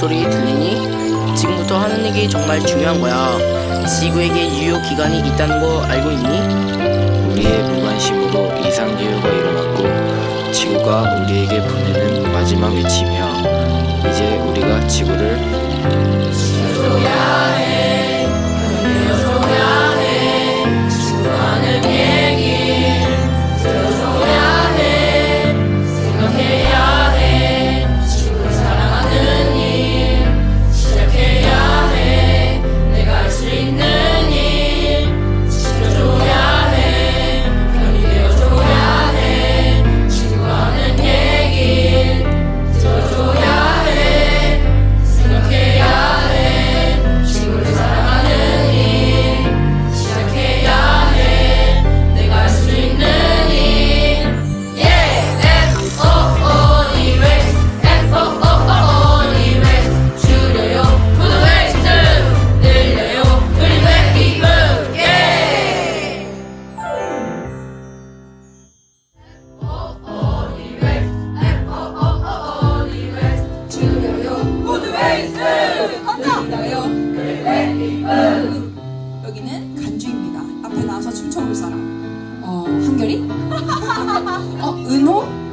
소리 들리니? 지금부터 하는 얘기 정말 중요한 거야. 지구에게 유효 기간이 있다는 거 알고 있니? 우리의 무관심으로 이상 기후가 일어났고 지구가 あ、うの